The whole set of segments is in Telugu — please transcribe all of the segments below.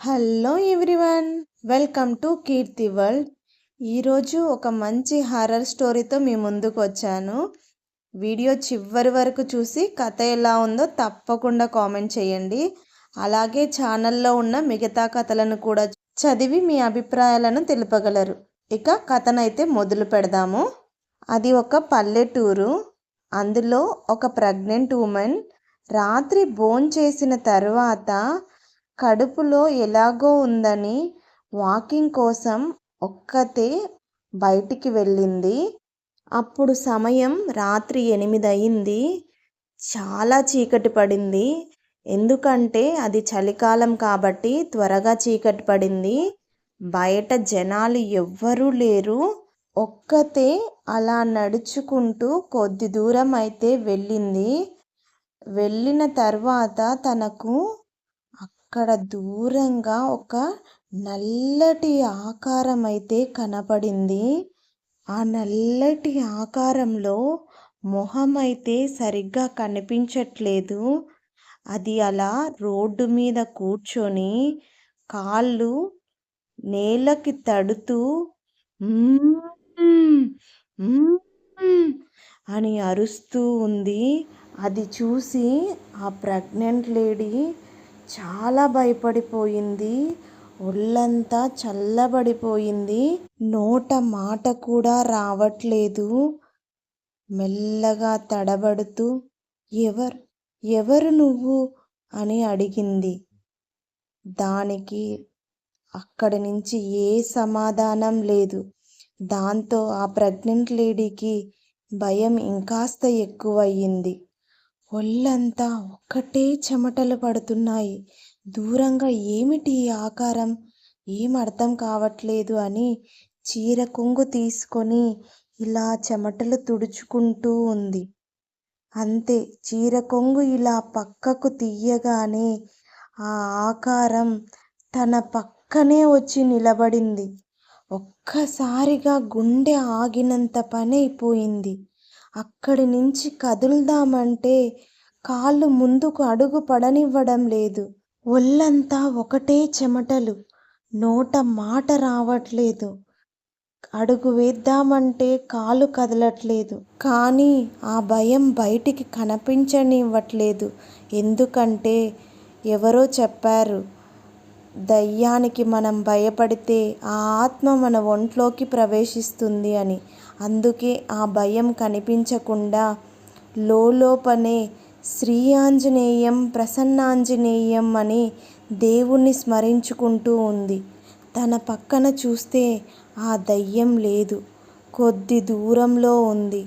Hello everyone welcome to Keerthi world ఈరోజు ఒక మంచి హారర్ స్టోరీతో మీ ముందుకు వచ్చాను. వీడియో చివరి వరకు చూసి కథ ఎలా ఉందో తప్పకుండా కామెంట్ చేయండి. అలాగే ఛానల్లో ఉన్న మిగతా కథలను కూడా చదివి మీ అభిప్రాయాలను తెలుపగలరు. ఇక కథనైతే మొదలు పెడదాము. అది ఒక పల్లెటూరు. అందులో ఒక ప్రెగ్నెంట్ ఉమెన్ రాత్రి భోంచేసిన తర్వాత కడుపులో ఎలాగో ఉందని వాకింగ్ కోసం ఒక్కతే బయటికి వెళ్ళింది. అప్పుడు సమయం రాత్రి ఎనిమిది అయింది చాలా చీకటి పడింది. ఎందుకంటే అది చలికాలం కాబట్టి త్వరగా చీకటి పడింది. బయట జనాలు ఎవ్వరూ లేరు. ఒక్కతే అలా నడుచుకుంటూ కొద్ది దూరం అయితే వెళ్ళింది. వెళ్ళిన తర్వాత తనకు అక్కడ దూరంగా ఒక నల్లటి ఆకారం అయితే కనపడింది. ఆ నల్లటి ఆకారంలో మొహం అయితే సరిగ్గా కనిపించట్లేదు. అది అలా రోడ్డు మీద కూర్చొని కాళ్ళు నేలకి తడుతూ అని అరుస్తూ ఉంది. అది చూసి ఆ ప్రెగ్నెంట్ లేడీ చాలా భయపడిపోయింది. ఒళ్ళంతా చల్లబడిపోయింది. నోట మాట కూడా రావట్లేదు. మెల్లగా తడబడుతూ ఎవరు ఎవరు నువ్వు? అని అడిగింది. దానికి అక్కడి నుంచి ఏ సమాధానం లేదు. దాంతో ఆ ప్రెగ్నెంట్ లేడీకి భయం ఇంకాస్త ఎక్కువయ్యింది. ఒళ్ళంతా ఒక్కటే చెమటలు పడుతున్నాయి. దూరంగా ఏమిటి ఈ ఆకారం? ఏం అర్థం కావట్లేదు అని చీర కొంగు తీసుకొని ఇలా చెమటలు తుడుచుకుంటూ ఉంది. అంతే చీర కొంగు ఇలా పక్కకు తీయగానే ఆ ఆకారం తన పక్కనే వచ్చి నిలబడింది. ఒక్కసారిగా గుండె ఆగినంత పని అయిపోయింది అక్కడి నుంచి కదులుదామంటే కాళ్ళు ముందుకు అడుగు పడనివ్వడం లేదు. ఒళ్ళంతా ఒకటే చెమటలు. నోట మాట రావట్లేదు. అడుగు వేద్దామంటే కాలు కదలట్లేదు. కానీ ఆ భయం బయటికి కనిపించనివ్వట్లేదు. ఎందుకంటే ఎవరో చెప్పారు దయ్యానికి మనం భయపడితే ఆ ఆత్మ మన ఒంట్లోకి ప్రవేశిస్తుంది అని. అందుకే ఆ భయం కనిపించకుండా లోపనే శ్రీ ఆంజనేయం ప్రసన్నాంజనేయం అని దేవుణ్ణి స్మరించుకుంటూ ఉంది. తన పక్కన చూస్తే ఆ దయ్యం లేదు. కొద్ది దూరంలో ఉంది.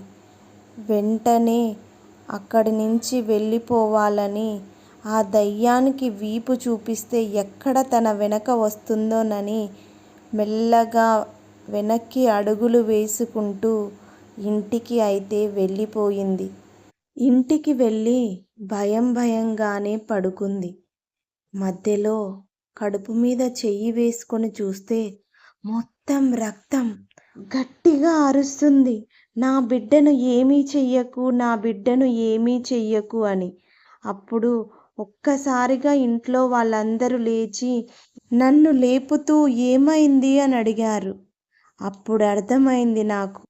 వెంటనే అక్కడి నుంచి వెళ్ళిపోవాలని ఆ దయ్యానికి వీపు చూపిస్తే ఎక్కడ తన వెనక వస్తుందోనని మెల్లగా వెనక్కి అడుగులు వేసుకుంటూ ఇంటికి అయితే వెళ్ళిపోయింది. ఇంటికి వెళ్ళి భయం భయంగానే పడుకుంది. మధ్యలో కడుపు మీద చెయ్యి వేసుకొని చూస్తే మొత్తం రక్తం గట్టిగా అరుస్తుంది. నా బిడ్డను ఏమీ చెయ్యకు నా బిడ్డను ఏమీ చెయ్యకు అని. అప్పుడు ఒక్కసారిగా ఇంట్లో వాళ్ళందరూ లేచి నన్ను లేపుతూ ఏమైంది? అని అడిగారు. అప్పుడు అర్థమైంది నాకు.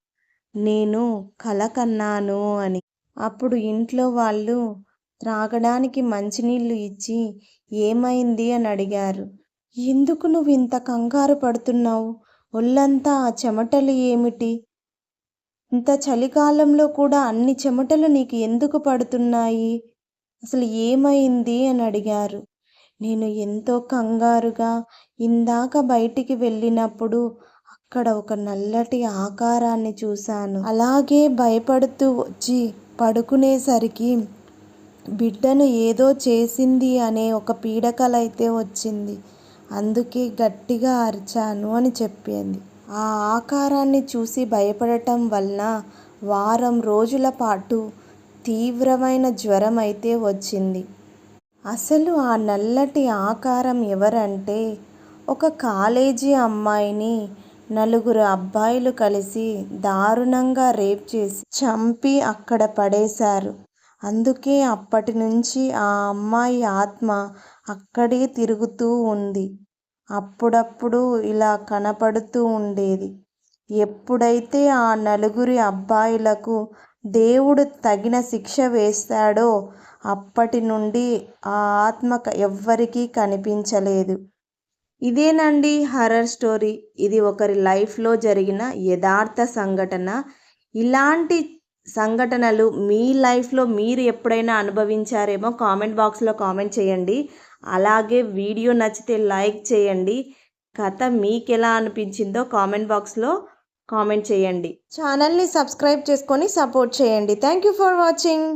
నేను కల కన్నాను అని. అప్పుడు ఇంట్లో వాళ్ళు త్రాగడానికి మంచినీళ్ళు ఇచ్చి ఏమైంది? అని అడిగారు. ఎందుకు నువ్వు ఇంత కంగారు పడుతున్నావు? ఒళ్ళంతా ఆ చెమటలు ఏమిటి? ఇంత చలికాలంలో కూడా అన్ని చెమటలు నీకు ఎందుకు పడుతున్నాయి? అసలు ఏమైంది అని అడిగారు. నేను ఎంతో కంగారుగా ఇందాక బయటికి వెళ్ళినప్పుడు అక్కడ ఒక నల్లటి ఆకారాన్ని చూశాను. అలాగే భయపడుతూ వచ్చి పడుకునేసరికి బిడ్డను ఏదో చేసింది అనే ఒక పీడకలైతే వచ్చింది. అందుకే గట్టిగా అరిచాను అని చెప్పింది. ఆ ఆకారాన్ని చూసి భయపడటం వలన వారం రోజుల పాటు తీవ్రమైన జ్వరం అయితే వచ్చింది. అసలు ఆ నల్లటి ఆకారం ఎవరంటే ఒక కాలేజీ అమ్మాయిని నలుగురు అబ్బాయిలు కలిసి దారుణంగా రేప్ చేసి చంపి అక్కడ పడేశారు. అందుకే అప్పటి నుంచి ఆ అమ్మాయి ఆత్మ అక్కడే తిరుగుతూ ఉంది. అప్పుడప్పుడు ఇలా కనపడుతూ ఉండేది. ఎప్పుడైతే ఆ నలుగురి అబ్బాయిలకు దేవుడు తగిన శిక్ష వేస్తాడో అప్పటి నుండి ఆ ఆత్మ ఎవ్వరికీ కనిపించలేదు. ఇదేనండి హర్రర్ స్టోరీ. ఇది ఒకరి లైఫ్లో జరిగిన యథార్థ సంఘటన. ఇలాంటి సంఘటనలు మీ లైఫ్లో మీరు ఎప్పుడైనా అనుభవించారేమో కామెంట్ బాక్స్లో కామెంట్ చేయండి. అలాగే వీడియో నచ్చితే లైక్ చేయండి. కథ మీకు ఎలా అనిపించిందో కామెంట్ బాక్స్లో కామెంట్ చేయండి. ఛానల్ని సబ్స్క్రైబ్ చేసుకొని సపోర్ట్ చేయండి. Thank you for watching.